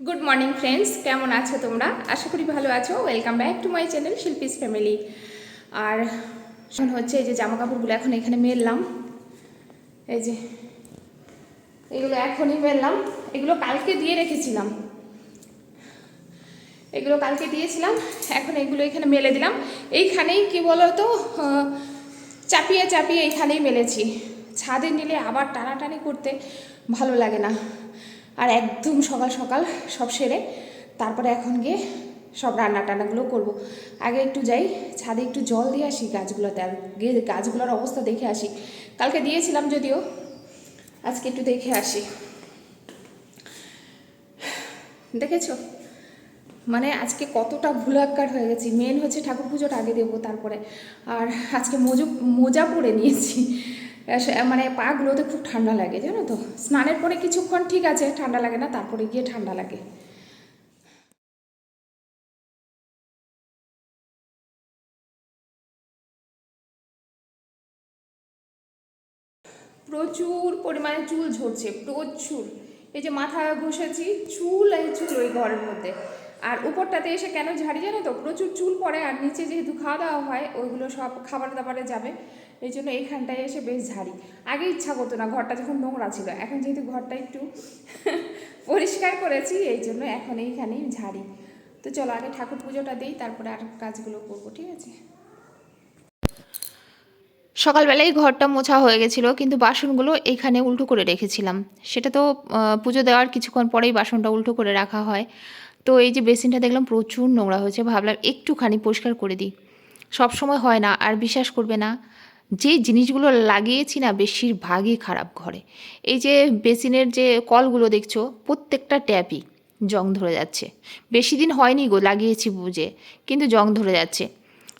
Good morning friends কেমন আছো তোমরা? আশা করি ভালো আছো। Welcome back to my channel Shilpi's family আর এখন হচ্ছে এই যে জামা কাপড়গুলো এখন এখানে মেললাম। এই যে এগুলো এখনই মেললাম। এগুলো কালকে দিয়ে রেখেছিলাম। এগুলো কালকে দিয়েছিলাম। এখন এগুলো এখানে মেলে দিলাম। এইখানেই কি বলো তো চাপিয়ে চাপিয়ে এইখানেই মেলেছি। ছাদে নিলে আবার টানাটানি করতে ভালো লাগে না। আর একদম সকাল সকাল সব সেরে তারপরে এখন গিয়ে সব রান্না টান্নাগুলো করব। আগে একটু যাই, ছাদে একটু জল দিয়ে আসি গাছগুলোতে আর গাছগুলোর অবস্থা দেখে আসি। কালকে দিয়েছিলাম যদিও, আজকে একটু দেখে আসি। দেখেছ? মানে আজকে কতটা ভুলাক্কার হয়ে গেছি। মেন হচ্ছে ঠাকুর পুজোটা আগে দেবো তারপরে। আর আজকে মোজো মোজা পরে নিয়েছি। মানে পাগুলোতে খুব ঠান্ডা লাগে, জানো তো? স্নানের পরে কিছুক্ষণ ঠিক আছে, ঠান্ডা লাগে না, তারপরে গিয়ে ঠান্ডা লাগে। প্রচুর পরিমাণে চুল ঝরছে, প্রচুর। এই যে মাথা ঘষেছি, চুল এই চুল ওই ঘরের মধ্যে। আর উপরটাতে এসে কেন ঝাড়ি, জানো তো? প্রচুর চুল পড়ে, আর নিচে যেহেতু খাওয়া দাওয়া হয়, ওইগুলো সব খাবার দাবারে যাবে। এই জন্য এইখানটায় এসে বেশ ঝাড়ি। আগে ইচ্ছা করতো না, ঘরটা যখন নোংরা ছিল, এখন যেহেতু ঘরটা একটু পরিষ্কার করেছি এই জন্য এখন এইখানেই ঝাড়ি। তো চলো আগে ঠাকুর পুজোটা দিই, তারপরে আর কাজগুলো করব, ঠিক আছে? সকালবেলায় ঘরটা মোছা হয়ে গেছিল, কিন্তু বাসনগুলো এখানে উল্টো করে রেখেছিলাম। সেটা তো পুজো দেওয়ার কিছুক্ষণ পরেই বাসনটা উল্টো করে রাখা হয়। তো এই যে বেসিনটা দেখলাম প্রচুর নোংরা হয়েছে, ভাবলাম একটুখানি পরিষ্কার করে দিই। সব সময় হয় না, আর বিশ্বাস করবে না যে জিনিসগুলো লাগিয়েছি না বেশিরভাগই খারাপ ঘরে। এই যে বেসিনের যে কলগুলো দেখছ, প্রত্যেকটা ট্যাপই জং ধরে যাচ্ছে। বেশি দিন হয়নি গো, লাগিয়েছি বুঝে, কিন্তু জং ধরে যাচ্ছে।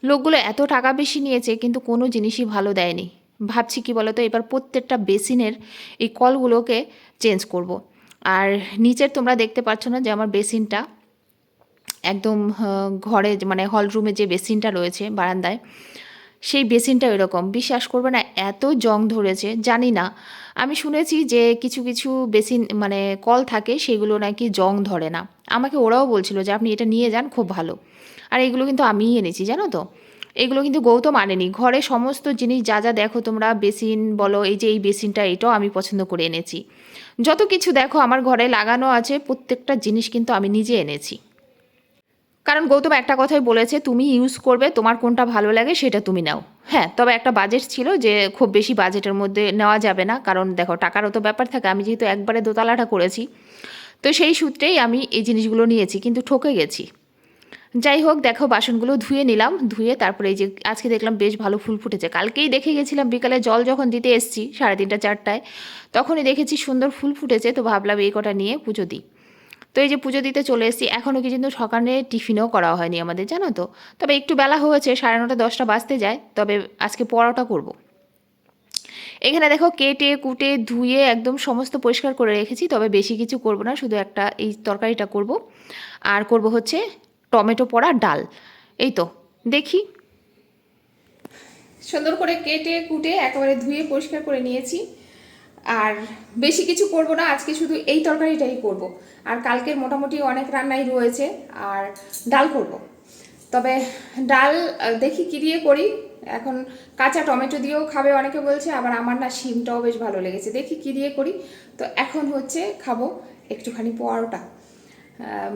লোকগুলো এত টাকা বেশি নিয়েছে, কিন্তু কোনো জিনিসই ভালো দেয়নি। ভাবছি কি বলতো, এবার প্রত্যেকটা বেসিনের এই কলগুলোকে চেঞ্জ করব। আর নিচের তোমরা দেখতে পাচ্ছ না যে আমার বেসিনটা একদম ঘরে মানে হল রুমে যে বেসিনটা রয়েছে বারান্দায় সেই বেসিনটা এরকম বিশ্বাস করবে না, এত জং ধরেছে, জানি না। আমি শুনেছি যে কিছু কিছু বেসিন মানে কল থাকে, সেগুলো নাকি জং ধরে না। আমাকে ওরাও বলছিল যে, আপনি এটা নিয়ে যান, খুব ভালো। আর এগুলো কিন্তু আমিই এনেছি, জানো তো? এগুলো কিন্তু গৌতম আনেনি। ঘরে সমস্ত জিনিস যা যা দেখো তোমরা, বেসিন বলো, এই যে এই বেসিনটা, এটাও আমি পছন্দ করে এনেছি। যত কিছু দেখো, আমার ঘরে লাগানো আছে, প্রত্যেকটা জিনিস কিন্তু আমি নিজে এনেছি। কারণ গৌতম একটা কথাই বলেছে, তুমি ইউজ করবে, তোমার কোনটা ভালো লাগে সেটা তুমি নাও। হ্যাঁ তবে একটা বাজেট ছিল যে খুব বেশি বাজেটের মধ্যে নেওয়া যাবে না, কারণ দেখো টাকারও তো ব্যাপার থাকে, আমি যেহেতু একবারে দোতলাটা করেছি, তো সেই সূত্রেই আমি এই জিনিসগুলো নিয়েছি, কিন্তু ঠকে গেছি। যাই হোক, দেখো বাসনগুলো ধুয়ে নিলাম, ধুয়ে তারপরে এই যে আজকে দেখলাম বেশ ভালো ফুল ফুটেছে, কালকেই দেখে গেছিলাম, বিকালে জল যখন দিতে এসছি সাড়ে তিনটা চারটায়, তখনই দেখেছি সুন্দর ফুল ফুটেছে, তো ভাবলাম এই কটা নিয়ে পুজো দিই। তো এই যে পুজো দিতে চলে এসেছি, এখনও কি কিন্তু সকালে টিফিনও করা হয়নি আমাদের, জানো তো? তবে একটু বেলা হয়েছে, সাড়ে নটা, দশটা বাজতে যায়, তবে আজকে পরোটা করব। এখানে দেখো কেটে, কুটে, ধুয়ে একদম সমস্ত পরিষ্কার করে রেখেছি, তবে বেশি কিছু করব না, শুধু একটা এই তরকারিটা করব। আর করব হচ্ছে টমেটো পোড়া ডাল। এই তো, দেখি। সুন্দর করে কেটে, কুটে, একেবারে ধুয়ে পরিষ্কার করে নিয়েছি। আর বেশি কিছু করব না, আজকে শুধু এই তরকারিটাই করব। আর কালকের মোটামুটি অনেক রান্নাই রয়েছে, আর ডাল করব। তবে ডাল দেখি কী দিয়ে করি। এখন কাঁচা টমেটো দিয়েও খাবে অনেকে বলছে, আবার আমার না শিমটাও বেশ ভালো লেগেছে। দেখি কী দিয়ে করি। তো এখন হচ্ছে খাব একটুখানি পরোটা।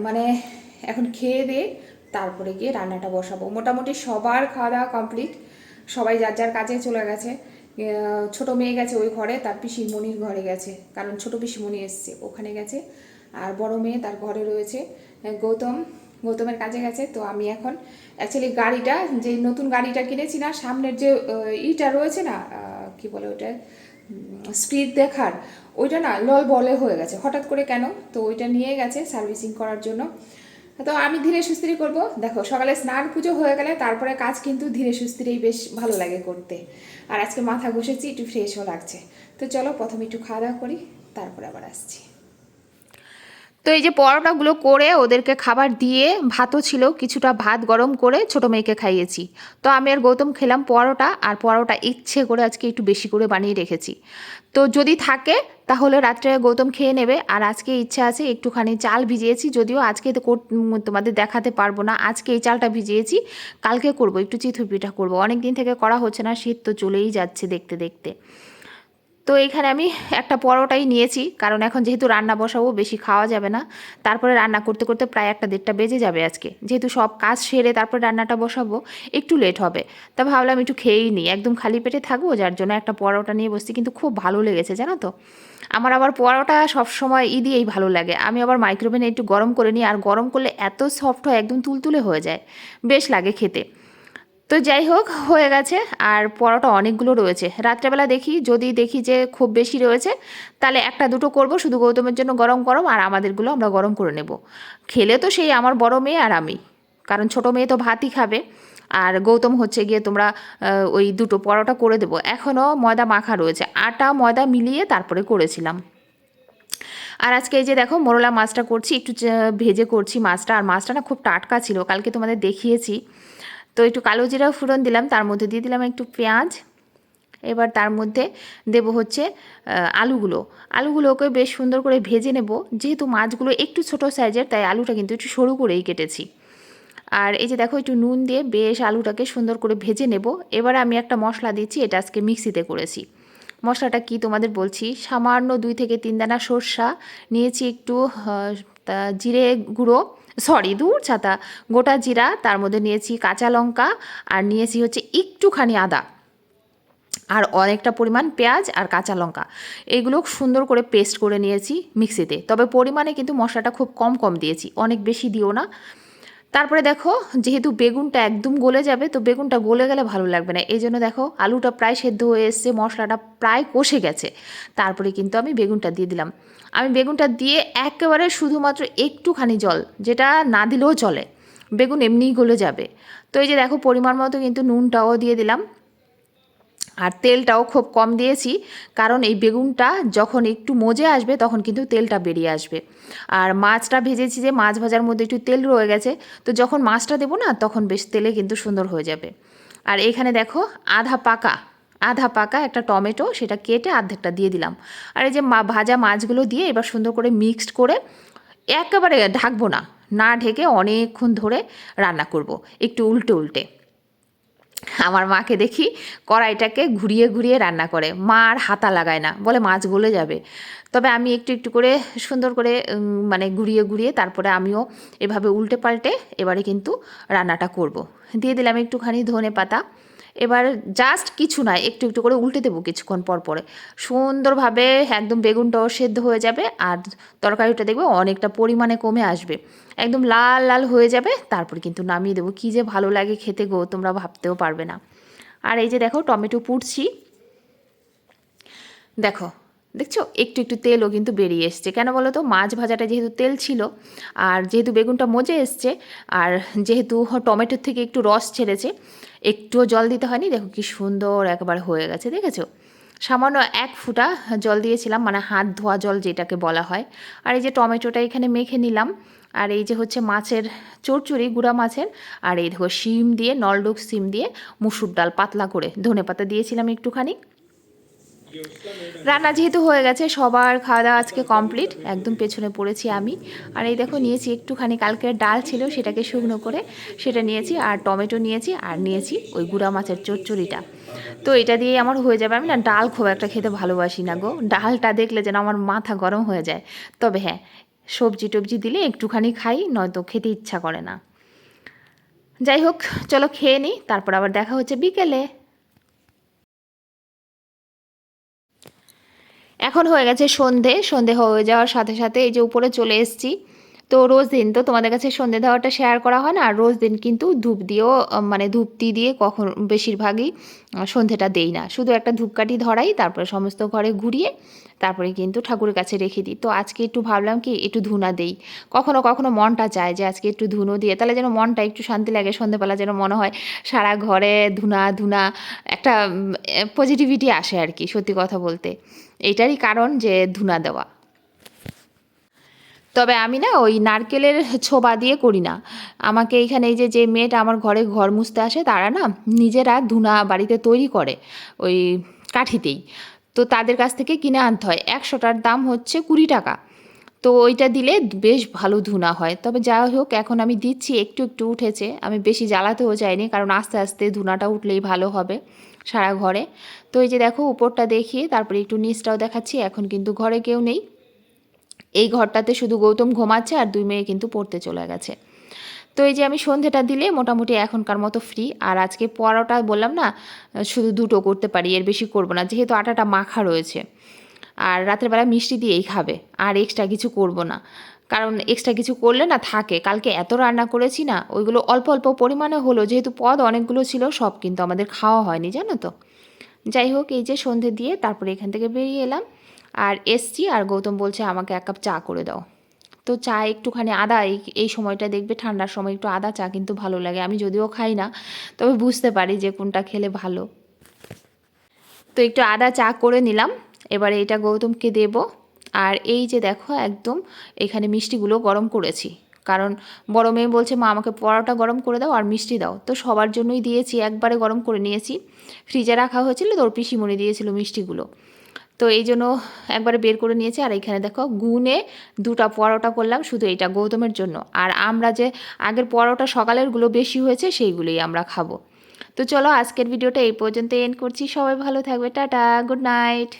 মানে এখন খেয়ে দিয়ে তারপরে গিয়ে রান্নাটা বসাবো। মোটামুটি সবার খাওয়া দাওয়া কমপ্লিট। সবাই যার যার কাজে চলে গেছে। ছোট মেয়ে গেছে ওই ঘরে, তার পিসিমণির ঘরে গেছে। কারণ ছোট পিসিমণি এসছে, ওখানে গেছে। আর বড় মেয়ে তার ঘরে রয়েছে। গৌতম, গৌতমের কাজে গেছে। তো আমি এখন অ্যাকচুয়ালি গাড়িটা, যে নতুন গাড়িটা কিনেছি না, সামনের যে ইটা রয়েছে না কি বলে ওটা স্পিড দেখার, ওইটা না লল বলে হয়ে গেছে। হঠাৎ করে কেন? তো ওইটা নিয়ে গেছে সার্ভিসিং করার জন্য। তো আমি ধীরে সুস্থিরে করব। দেখো, সকালে স্নান পুজো হয়ে গেলে তারপরে কাজ কিন্তু ধীরে সুস্থিরেই বেশ ভালো লাগে করতে। আর আজকে মাথা ঘষেছি, একটু ফ্রেশও লাগছে। তো চলো, প্রথমে একটু খাওয়া দাওয়া করি, তারপরে আবার আসছি। তো এই যে পরোটাগুলো করে ওদেরকে খাবার দিয়ে ভাতও ছিল, কিছুটা ভাত গরম করে ছোটো মেয়েকে খাইয়েছি। তো আমি আর গৌতম খেলাম পরোটা আর পরোটা ইচ্ছে করে আজকে একটু বেশি করে বানিয়ে রেখেছি। তো যদি থাকে তাহলে রাত্রে গৌতম খেয়ে নেবে আর আজকে ইচ্ছা আছে একটুখানি চাল ভিজিয়েছি, যদিও আজকে তোমাদের দেখাতে পারব না। আজকে এই চালটা ভিজিয়েছি, কালকে করব, একটু চিথুর পিঠা করব। অনেক দিন থেকে করা হচ্ছে না, শীত তো চলেই যাচ্ছে দেখতে দেখতে। তো এখানে আমি একটা পরোটাই নিয়েছি, কারণ এখন যেহেতু রান্না বসাবো বেশি খাওয়া যাবে না। তারপরে রান্না করতে করতে প্রায় একটা দেড়টা বেজে যাবে আজকে। যেহেতু সব কাজ সেরে তারপরে রান্নাটা বসাবো, একটু লেট হবে। তা ভাবলাম একটু খেয়েই নিই, একদম খালি পেটে থাকব, যার জন্য একটা পরোটা নিয়ে বসছি, কিন্তু খুব ভালো লেগেছে, জানো তো। আমার আবার পরোটা সবসময় ই দিয়েই ভালো লাগে। আমি আবার মাইক্রোওভেনে একটু গরম করে নিই, আর গরম করলে এত সফট হয়, একদম তুলতুলে হয়ে যায়। বেশ লাগে খেতে। তো যাই হোক, হয়ে গেছে। আর পরোটা অনেকগুলো রয়েছে। রাত্রেবেলা দেখি, যদি দেখি যে খুব বেশি রয়েছে, তাহলে একটা দুটো করব। শুধু গৌতমের জন্য গরম গরম আর আমাদেরগুলো আমরা গরম করে নেব। খেলে তো সেই আমার বড় মেয়ে আর আমি। কারণ ছোট মেয়ে তো ভাতই খাবে। আর গৌতম হচ্ছে গিয়ে তোমরা ওই দুটো পরোটা করে দেবো। এখনও ময়দা মাখা রয়েছে। আটা, ময়দা মিলিয়ে তারপরে করেছিলাম। আর আজকে এই যে দেখো, মোরলা মাছটা করছি। একটু ভেজে করছি মাছটা। আর মাছটা না খুব টাটকা ছিল। কালকে তোমাদের দেখিয়েছি। তো একটু কালো জিরা ফোড়ন দিলাম, তার মধ্যে দিয়ে দিলাম একটু পেঁয়াজ। এবার তার মধ্যে দেব হচ্ছে আলুগুলো। আলুগুলোকে বেশ সুন্দর করে ভেজে নেব। যেহেতু মাছগুলো একটু ছোট সাইজের, তাই আলুটা কিন্তু একটু সরু করেই কেটেছি। আর এই যে দেখো, একটু নুন দিয়ে বেশ আলুটাকে সুন্দর করে ভেজে নেব। এবার আমি একটা মশলা দিচ্ছি, এটা আজকে মিক্সিতে করেছি। মশলাটা কি তোমাদের বলছি? সামান্য দুই থেকে তিন দানা সর্ষা, নিয়েছি একটু জিরে গুঁড়ো সরি, দূর ছাতা। গোটা জিরা তার মধ্যে নিয়েছি কাঁচা লঙ্কা আর নিয়েছি হচ্ছে একটুখানি আদা। আর অনেকটা পরিমাণ পেঁয়াজ আর কাঁচা লঙ্কা। এগুলো সুন্দর করে পেস্ট করে নিয়েছি মিক্সিতে। তবে পরিমাণে কিন্তু মশলাটা খুব কম কম দিয়েছি, অনেক বেশি দিও না। তারপরে দেখো, যেহেতু বেগুনটা একদম গলে যাবে, তো বেগুনটা গলে গেলে ভালো লাগবে না। এই জন্য দেখো, আলুটা প্রায় সেদ্ধ হয়ে এসছে, মশলাটা প্রায় কষে গেছে। তারপরে কিন্তু আমি বেগুনটা দিয়ে দিলাম। আমি বেগুনটা দিয়ে একেবারে শুধুমাত্র একটুখানি জল, যেটা না দিলেও চলে। বেগুন এমনিই গলে যাবে। তো এই যে দেখো, পরিমাণ মতো কিন্তু নুনটাও দিয়ে দিলাম। আর তেলটাও খুব কম দিয়েছি, কারণ এই বেগুনটা যখন একটু মজে আসবে, তখন কিন্তু তেলটা বেরিয়ে আসবে। আর মাছটা ভেজেছি যে, মাছ ভাজার মধ্যে একটু তেল রয়ে গেছে, তো যখন মাছটা দেবো না, তখন বেশ তেলে কিন্তু সুন্দর হয়ে যাবে। আর এখানে দেখো, আধা পাকা আধা পাকা একটা টমেটো সেটা কেটে অর্ধেকটা দিয়ে দিলাম। আর এই যে মা- ভাজা মাছগুলো দিয়ে এবার সুন্দর করে মিক্সড করে একেবারে ঢাকবো না না ঢেকে অনেকক্ষণ ধরে রান্না করব, একটু উল্টে উল্টে। আমার মাকে দেখি কড়াইটাকে ঘুরিয়ে ঘুরিয়ে রান্না করে, মা আর হাতা লাগায় না, বলে মাছ গলে যাবে। তবে আমি একটু একটু করে সুন্দর করে মানে ঘুরিয়ে ঘুরিয়ে তারপরে আমিও এভাবে উল্টে পাল্টে এবারে কিন্তু রান্নাটা করব। দিয়ে দিলাম একটুখানি ধনে পাতা এবার জাস্ট কিছু নয়, একটু একটু করে উল্টে দেবো কিছুক্ষণ পর পরে। সুন্দরভাবে একদম বেগুনটাও সেদ্ধ হয়ে যাবে আর তরকারিটা দেখবে অনেকটা পরিমাণে কমে আসবে। একদম লাল লাল হয়ে যাবে, তারপর কিন্তু নামিয়ে দেবো। কী যে ভালো লাগে খেতে গো, তোমরা ভাবতেও পারবে না। আর এই যে দেখো, টমেটো পুড়ছি। দেখো দেখছ? একটু একটু তেলও কিন্তু বেরিয়ে এসছে। কেন বলো তো মাছ ভাজাটা যেহেতু তেল ছিল, আর যেহেতু বেগুনটা মজে এসছে, আর যেহেতু টমেটোর থেকে একটু রস ছেড়েছে, একটুও জল দিতে হয়নি। দেখো কি সুন্দর একবার হয়ে গেছে, দেখেছ? সামান্য এক ফুটা জল দিয়েছিলাম মানে হাত ধোয়া জল যেটাকে বলা হয়। আর এই যে টমেটোটা এখানে মেখে নিলাম, আর এই যে হচ্ছে মাছের চড়চড়ি, গুঁড়া মাছের, আর এই দেখো শিম দিয়ে, নলডুক শিম দিয়ে মুসুর ডাল পাতলা করে ধনে পাতা দিয়েছিলাম একটুখানি। রান্না যেহেতু হয়ে গেছে, সবার খাওয়া দাওয়া আজকে কমপ্লিট একদম পেছনে পড়েছি আমি। আর এই দেখো, নিয়েছি একটুখানি, কালকের ডাল ছিল সেটাকে শুকনো করে সেটা নিয়েছি, আর টমেটো নিয়েছি, আর নিয়েছি ওই গুঁড়া মাছের চচ্চড়িটা। তো এটা দিয়ে আমার হয়ে যাবে। আমি না ডাল খুব একটা খেতে ভালোবাসি না গো। ডালটা দেখলে যেন আমার মাথা গরম হয়ে যায়। তবে হ্যাঁ সবজি টবজি দিলে একটুখানি খাই, নয়তো খেতে ইচ্ছা করে না। যাই হোক, চলো খেয়ে নিই তারপর আবার দেখা হচ্ছে বিকেলে। এখন হয়ে গেছে সন্ধে সন্ধে হয়ে যাওয়ার সাথে সাথে এই যে উপরে চলে এসেছি। তো রোজ দিন, তো তোমাদের কাছে সন্ধে দেওয়াটা শেয়ার করা হয় না? আর রোজ দিন কিন্তু ধূপ দিয়েও মানে ধূপটি দিয়ে কখন, বেশিরভাগই সন্ধেটা দেই না। শুধু একটা ধূপকাঠি ধরাই, তারপরে সমস্ত ঘরে ঘুরিয়ে, তারপরে কিন্তু ঠাকুরের কাছে রেখে দিই। তো আজকে একটু ভাবলাম কি, একটু ধুনা দেই। কখনো কখনো মনটা চায় যে আজকে একটু ধুনো দিয়ে, তাহলে যেন মনটা একটু শান্তি লাগে, সন্ধেবেলা যেন মনে হয় সারা ঘরে ধুনা ধুনা, একটা পজিটিভিটি আসে আর কি, সত্যি কথা বলতে। এটারই কারণ যে ধুনা দেওয়া। তবে আমি না ওই নারকেলের ছোবা দিয়ে করি না। আমাকে এইখানে এই যে যে মেয়েটা আমার ঘরে ঘর মুছতে আসে, তারা না নিজেরা ধুনা বাড়িতে তৈরি করে ওই কাঠিতেই। তো তাদের কাছ থেকে কিনে আনতে হয়। একশোটার দাম হচ্ছে কুড়ি টাকা। তো ওইটা দিলে বেশ ভালো ধুনা হয়। তবে যাই হোক, এখন আমি দিচ্ছি, একটু একটু উঠেছে। আমি বেশি জ্বালাতেও যাইনি, কারণ আস্তে আস্তে ধুনাটা উঠলেই ভালো হবে সারা ঘরে। তো এই যে দেখো, উপরটা দেখিয়ে তারপরে একটু নিচটাও দেখাচ্ছি। এখন কিন্তু ঘরে কেউ নেই। এই ঘরটাতে শুধু গৌতম ঘুমাচ্ছে আর দুই মেয়ে কিন্তু পড়তে চলে গেছে। তো এই যে আমি সন্ধেটা দিলে মোটামুটি এখনকার মতো ফ্রি আর আজকে পরোটা বললাম না, শুধু দুটো করতে পারি, এর বেশি করব না, যেহেতু আটাটা মাখা রয়েছে। আর রাতের বেলা মিষ্টি দিয়েই খাবে, আর এক্সট্রা কিছু করব না। কারণ এক্সট্রা কিছু করলে না থাকে, কালকে এত রান্না করেছি না, ওইগুলো অল্প অল্প পরিমাণে হলো, যেহেতু পদ অনেকগুলো ছিল, সব কিন্তু আমাদের খাওয়া হয়নি, জানো তো? যাই হোক, এই যে সন্ধে দিয়ে তারপরে এখান থেকে বেরিয়ে এলাম। আর এসছি আর গৌতম বলছে, আমাকে এক কাপ চা করে দাও। তো চা একটুখানি আদা, এই এই সময়টা দেখবে ঠান্ডার সময় একটু আদা চা কিন্তু ভালো লাগে। আমি যদিও খাই না, তবে বুঝতে পারি যে কোনটা খেলে ভালো। তো একটু আদা চা করে নিলাম। এবারে এটা গৌতমকে দেব। আর এই যে দেখো একদম এখানে মিষ্টিগুলো গরম করেছি। কারণ বড় মেয়ে বলছে, মা, আমাকে পরোটা গরম করে দাও আর মিষ্টি দাও। তো সবার জন্যই দিয়েছি, একবারে গরম করে নিয়েছি। ফ্রিজে রাখা হয়েছিল তোর পিসিমণি দিয়েছিল মিষ্টিগুলো। তো এই জন্য একবারে বের করে নিয়েছি। আর এইখানে দেখো গুনে দুটা পরোটা করলাম শুধু এইটা গৌতমের জন্য। আর আমরা যে আগের পরোটা সকালেরগুলো বেশি হয়েছে সেইগুলোই আমরা খাব। তো চলো আজকের ভিডিওটা এই পর্যন্ত এন্ড করছি। সবাই ভালো থাকবে। Tata good night